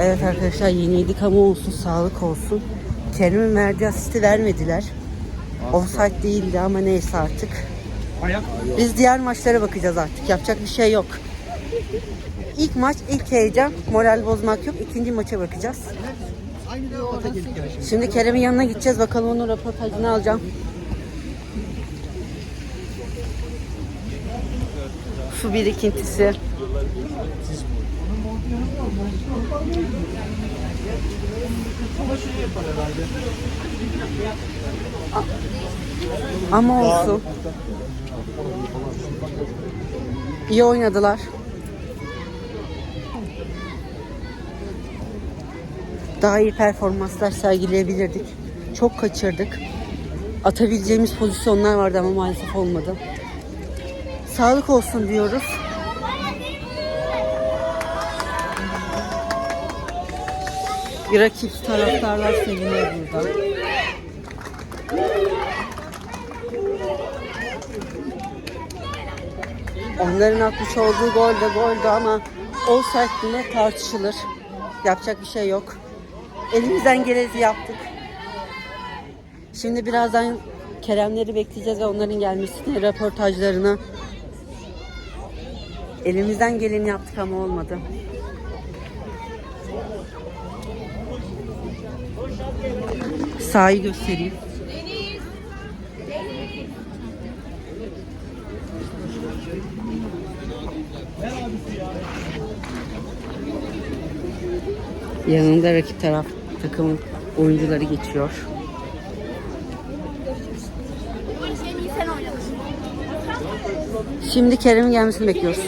Evet arkadaşlar yeniydik ama olsun sağlık olsun. Kerem'in verdiği asisti vermediler. Offside değildi ama neyse artık. Biz diğer maçlara bakacağız artık. Yapacak bir şey yok. İlk maç, ilk heyecan. Moral bozmak yok. İkinci maça bakacağız. Şimdi Kerem'in yanına gideceğiz. Bakalım onun röportajını alacağım. Su birikintisi. Ama olsun. İyi oynadılar. Daha iyi performanslar sergileyebilirdik. Çok kaçırdık. Atabileceğimiz pozisyonlar vardı ama maalesef olmadı. Sağlık olsun diyoruz. Rakip taraftarlar seviniyor burada. Onların atmış olduğu gol de goldü ama offside mı tartışılır. Yapacak bir şey yok. Elimizden geleni yaptık. Şimdi birazdan Keremleri bekleyeceğiz ve onların gelmesini, röportajlarını. Elimizden geleni yaptık ama olmadı. Sahayı göstereyim. Yanında rakip taraf takımın oyuncuları geçiyor. Şimdi Kerem'in gelmesini bekliyoruz.